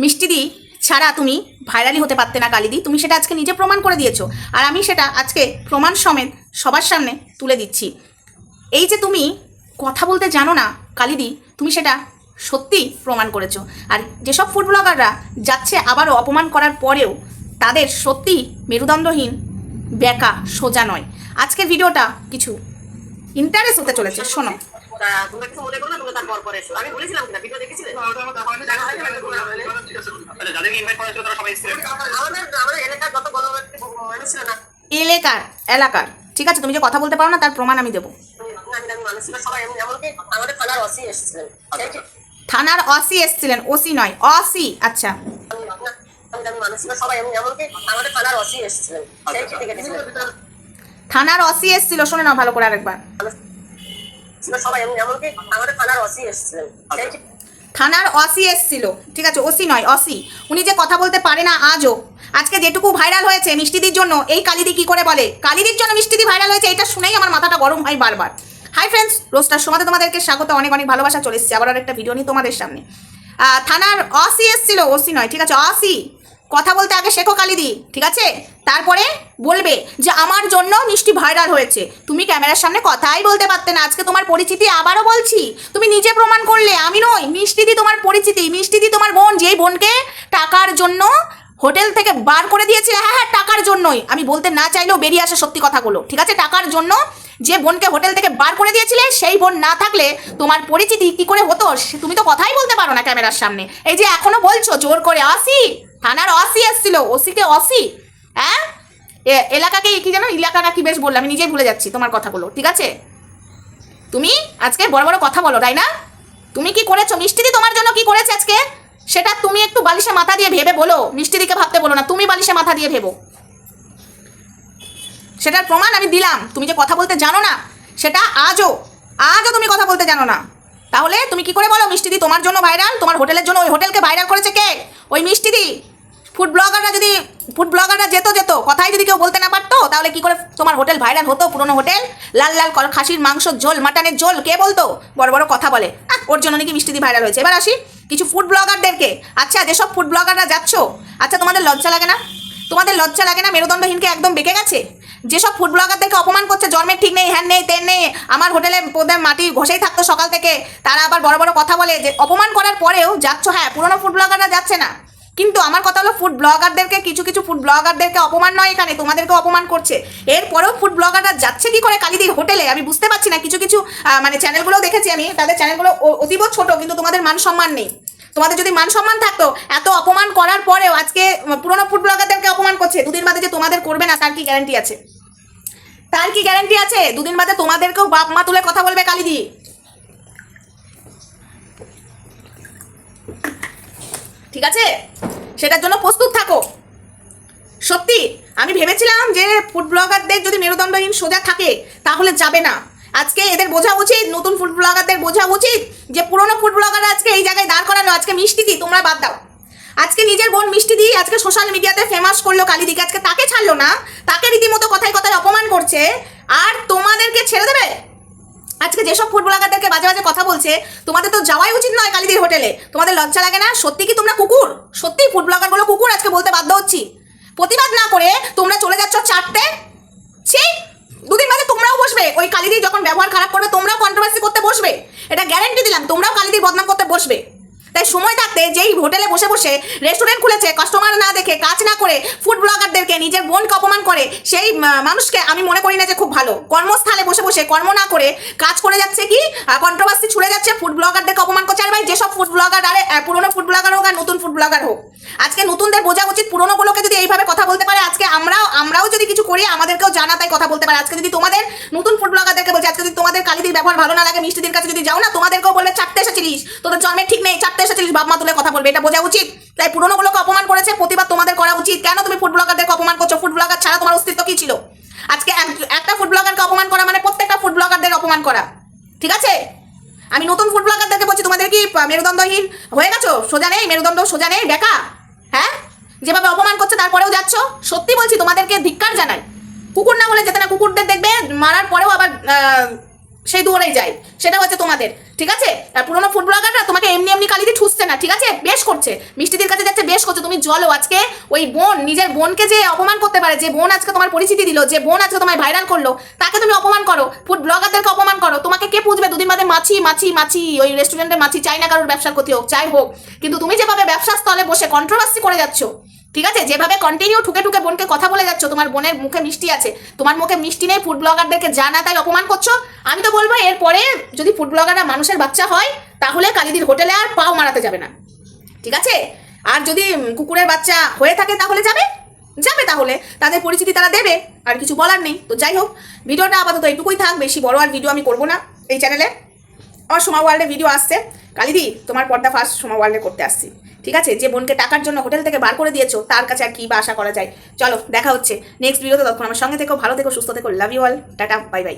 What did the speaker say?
মিষ্টিদি ছাড়া তুমি ভাইরালি হতে পারতে না কালিদি। তুমি সেটা আজকে নিজে প্রমাণ করে দিয়েছ। আর আমি সেটা আজকে প্রমাণ সমেত সবার সামনে তুলে দিচ্ছি। এই যে তুমি কথা বলতে জানো না কালিদি, তুমি সেটা সত্যি প্রমাণ করেছ। আর যেসব ফুড ব্লগাররা যাচ্ছে আবারও অপমান করার পরেও, তাদের সত্যি মেরুদণ্ডহীন বেকা, সোজা নয়। আজকের ভিডিওটা কিছু ইন্টারেস্ট হতে চলেছে, শোনো। তা তোমরা কিছু মনে করো না? তোমরা তারপর পরে এসো। আমি বলেছিলাম কিনা? ভিডিও দেখেছিলে? আচ্ছা যাদেরকে ইনভাইট করা ছিল তারা সবাই এসেছিলেন আমাদের আমাদের এলাকার যত গণমাধ্যম মানুষ ছিল না। এলাকার এলাকার। ঠিক আছে তুমি যে কথা বলতে পারো না তার প্রমাণ আমি দেবো। থানার ওসি এসেছিলেন। সেই কি- থানার অসি এসছিলেন ওসি নয় অসি আচ্ছা। নামি দামি মানুষ ছিল সবাই এমন আমাদের থানার অসি এসছিল শোনে না ভালো করে আরেকবার। সবাই এমনকি আমাদের থানার ওসি এসেছিলেন। থানার অসি এসছিল। ঠিক আছে ওসি নয় অসি উনি যে কথা বলতে পারে না আজও। আজকে যেটুকু ভাইরাল হয়েছে মিষ্টিদির জন্য এই কালিদি কি করে বলে? কালিদির জন্য মিষ্টিদি ভাইরাল হয়েছে এটা শুনেই আমার মাথাটা গরম হয় বারবার। হাই ফ্রেন্ডস রোস্টার সময় তোমাদেরকে স্বাগত অনেক অনেক ভালোবাসা চলে এসেছে আবার একটা ভিডিও নিয়ে তোমাদের সামনে। আহ, থানার অসি এসছিল ওসি নয় ঠিক আছে অসি কথা বলতে আগে শেখো কালিদি, ঠিক আছে? তারপরে বলবে যে আমার জন্য মিষ্টি ভাইরাল হয়েছে। তুমি ক্যামেরার সামনে কথাই বলতে পারতে না, আজকে তোমার পরিচিতি আবারও বলছি। তুমি নিজে প্রমাণ করলে, আমি নই মিষ্টিদি তোমার পরিচিতি মিষ্টিদি তোমার বোন, যেই বোনকে টাকার জন্য হোটেল থেকে বার করে দিয়েছিলে হ্যাঁ হ্যাঁ টাকার জন্যই। আমি বলতে না চাইলেও বেরিয়ে আসে সত্যি কথাগুলো, ঠিক আছে? টাকার জন্য যে বোনকে হোটেল থেকে বার করে দিয়েছিলে, সেই বোন না থাকলে তোমার পরিচিতি কি করে হতো? তুমি তো কথাই বলতে পারো না ক্যামেরার সামনে। এই যে এখনও বলছো, জোর করে আসি থানার অসি এসছিল, ওসিকে অসি হ্যাঁ? এলাকাকে কি যেন এলাকাটা কি বেশ বললাম, আমি নিজেই ভুলে যাচ্ছি তোমার কথাগুলো, ঠিক আছে? তুমি আজকে বড় বড় কথা বলো, তাই না? তুমি কি করেছ? মিষ্টিদি তোমার জন্য কি করেছে আজকে? সেটা তুমি একটু বালিশে মাথা দিয়ে ভেবে বলো। মিষ্টিদিকে ভাবতে বলো না, তুমি বালিশে মাথা দিয়ে ভেবো। সেটার প্রমাণ আমি দিলাম। তুমি যে কথা বলতে জানো না, সেটা আজও আজও তুমি কথা বলতে জানো না। তাহলে তুমি কি করে বলো মিষ্টিদি, তোমার জন্য ভাইরাল তোমার হোটেলের জন্য ওই হোটেলকে ভাইরাল করেছে কে? ওই মিষ্টি মিষ্টিদি ফুড ব্লগাররা যদি ফুড ব্লগাররা যেত যেত, কথাই যদি কেউ বলতে না পারতো, তাহলে কি করে তোমার হোটেল ভাইরাল হতো? পুরনো হোটেল, লাল লাল খাসির মাংস, ঝোল, মাটনের ঝোল, কে বলতো? বড় বড় কথা বলে। ওর জন্য নাকি মিষ্টিদি ভাইরাল হয়েছে। এবার আসি কিছু ফুড ব্লগারদেরকে আচ্ছা যেসব ফুড ব্লগাররা যাচ্ছ আচ্ছা তোমাদের লজ্জা লাগে না? তোমাদের লজ্জা লাগে না? মেরুদণ্ডহীনকে একদম বেঁকে গেছে? যেসব ফুড ব্লগারদেরকে অপমান করছে, জন্মের ঠিক নেই হ্যান নেই তেন নেই, আমার হোটেলে ওদের মাটি ঘষেই থাকতো সকাল থেকে, তারা আবার বড় বড় কথা বলে যে, অপমান করার পরেও যাচ্ছ হ্যাঁ পুরোনো ফুড ব্লগাররা যাচ্ছে না। কিন্তু আমার কথা হলো ফুড ব্লগারদেরকে কিছু কিছু ফুড ব্লগারদেরকে অপমান নয় এখানে, তোমাদেরকে অপমান করছে। এরপরেও ফুড ব্লগাররা যাচ্ছে কি করে কালিদির হোটেলে আমি বুঝতে পারছি না, কিছু কিছু মানে চ্যানেলগুলো দেখেছি আমি, তাদের চ্যানেলগুলো অতীব ছোট, কিন্তু তোমাদের মান সম্মান নেই। তোমাদের যদি মান সম্মান থাকতো, এত অপমান করার পরেও আজকে পুরোনো ফুড ব্লগারদেরকে অপমান করছে, দুদিন বাদে যে তোমাদের করবে না, তার কি গ্যারান্টি আছে? তার কি গ্যারান্টি আছে? দুদিন বাদে তোমাদেরকেও বাপ মা তুলে কথা বলবে কালিদি। ঠিক আছে? সেটার জন্য প্রস্তুত থাকো। সত্যি, আমি ভেবেছিলাম যে ফুড ব্লগারদের যদি মেরুদণ্ডহীন সোজা থাকে, তাহলে যাবে না। আজকে এদের বোঝা উচিত, নতুন ফুড ব্লগারদের বোঝা উচিত যে পুরনো ফুড ব্লগাররা আজকে এই জায়গায় দাঁড় করালো, আজকে মিষ্টি দিই তোমরা বাদ দাও। আজকে নিজের বোন মিষ্টি দি, আজকে সোশ্যাল মিডিয়াতে ফেমাস করল কালিদিকে, আজকে তাকে ছাড়লো না, তাকে রীতিমতো কথায় কথায় অপমান করছে, আর তোমাদেরকে ছেড়ে দেবে? আজকে যেসব ফুড ব্লগারদেরকে বাজে বাজে কথা বলছে, তোমাদের তো যাওয়াই উচিত নয় কালিদির হোটেলে। তোমাদের লজ্জা লাগে না? সত্যি কি তোমরা কুকুর? সত্যি ফুড ব্লগারগুলো কুকুর আজকে বলতে বাধ্য হচ্ছি। প্রতিবাদ না করে তোমরা চলে যাচ্ছ চারটে? ছি! দুদিন বাদে ওই কালিদির যখন ব্যবহার খারাপ করবে, তোমরাও কন্ট্রোভার্সি করতে বসবে। এটা গ্যারান্টি দিলাম, তোমরাও কালিদির বদনাম করতে বসবে। তাই সময় থাকতে যেই হোটেলে বসে বসে রেস্টুরেন্ট খুলেছে কাস্টমার না দেখে কাজ না করে ফুড ব্লগারদেরকে নিজের বোনকে অপমান করে, সেই মানুষকে আমি মনে করি না যে খুব ভালো। কর্মস্থলে বসে বসে কর্ম না করে কাজ করে যাচ্ছে কি? কন্ট্রোভার্সি ছুড়ে যাচ্ছে ফুড ব্লগারদেরকে অপমান করছে। আর ভাই, যেসব ফুড ব্লগার আরে পুরোনো ফুড ব্লগার হোক আর নতুন ফুড ব্লগার হোক আজকে নতুনদের বোঝা উচিত পুরোনোগুলোকে যদি এইভাবে কথা বলতে পারে আজকে আমরাও যদি কিছু করি, আমাদেরকেও জানা, তাই কথা বলতে পারে। আজকে যদি তোমাদের নতুন ফুড ব্লগারদেরকে বলছে, আজকে যদি তোমাদের কালিদির ব্যবহার ভালো না লাগে, মিষ্টিদের কাছে যদি যাও না, তোমাদেরকেও বলবে, চারটে এসেছিলিস তোদের জন্মের ঠিক নেই, চারটে এসেছিলিস বাপ মা তুলে কথা বলবে। এটা বোঝা উচিত। তাই পুরোনোগুলোকে অপমান করেছে, প্রতিবাদ তোমাদের করা উচিত। কেন তুমি ফুড ব্লগারদেরকে অপমান করছ? ফুড ব্লগার ছাড়া তোমার অস্তিত্ব কি ছিল? আজকে একটা ফুড ব্লগারকে অপমান করা মানে প্রত্যেকটা ফুড ব্লগারদের অপমান করা। ঠিক আছে? আমি নতুন ফুড ব্লগারদেরকে বলছি, তোমাদের কি মেরুদণ্ডহীন হয়ে গেছো? সোজা নেই, মেরুদণ্ড সোজা নেই, বেকা? হ্যাঁ? যেভাবে অপমান করছে, তারপরেও যাচ্ছ? সত্যি বলছি, তোমাদেরকে ধিক্কার জানাই। কুকুর না হলে যেতে না, কুকুরদের দেখবে মারার পরেও আবার সেই দুয়ারেই যায় সেটা হচ্ছে তোমাদের, ঠিক আছে? আর পুরোনো ফুড ব্লগাররা তোমাকে এমনি এমনি কালিতে ঠুসছে না, ঠিক আছে? বেশ করছে। মিষ্টিদের কাছে যাচ্ছে, বেশ করছে। তুমি জলো আজকে ওই বোন, নিজের বোনকে যে অপমান করতে পারে, যে বোন আজকে তোমার পরিচিতি দিল, যে বোন আজকে তোমায় ভাইরাল করল, তাকে তুমি অপমান করো। ফুড ব্লগারদেরকে অপমান করো। তোমাকে কে পুজবে? দুদিন বাদে মাছি মাছি মাছি, ওই রেস্টুরেন্টে মাছি, চাই না কারোর ব্যবসার ক্ষতি হোক চাই হোক। কিন্তু তুমি যেভাবে ব্যবসা স্থলে বসে কন্ট্রোভার্সি করে যাচ্ছ ঠিক আছে? যেভাবে কন্টিনিউ ঠুকে ঠুকে বোনকে কথা বলে যাচ্ছ, তোমার বোনের মুখে মিষ্টি আছে, তোমার মুখে মিষ্টি নেই ফুড ব্লগারদেরকে জানা তাই অপমান করছ, আমি তো বলব এরপরে যদি ফুড ব্লগাররা মানুষের বাচ্চা হয়, তাহলে কালিদির হোটেলে আর পাও মারাতে যাবে না। ঠিক আছে? আর যদি কুকুরের বাচ্চা হয়ে থাকে, তাহলে যাবে? যাবে তাহলে। তাদের পরিচিতি তারা দেবে, আর কিছু বলার নেই। তো যাই হোক, ভিডিওটা আপাতত এটুকুই থাক, বেশি বড় আর ভিডিও আমি করব না এই চ্যানেলে আমার সোমা ওয়ার্ল্ডে ভিডিও আসছে। কালিদি, তোমার পর্দা ফার্স্ট সোমা ওয়ার্ল্ডে করতে আসছি। ঠিক আছে? যে বোনকে টাকার জন্য হোটেল থেকে বার করে দিয়েছ, তার কাছে আর কি বা আশা করা যায়? চলো, দেখা হচ্ছে। নেক্সট ভিডিওতে তখন আমার সঙ্গে থেকো, ভালো থেকো, সুস্থ থেকো love you all tata bye bye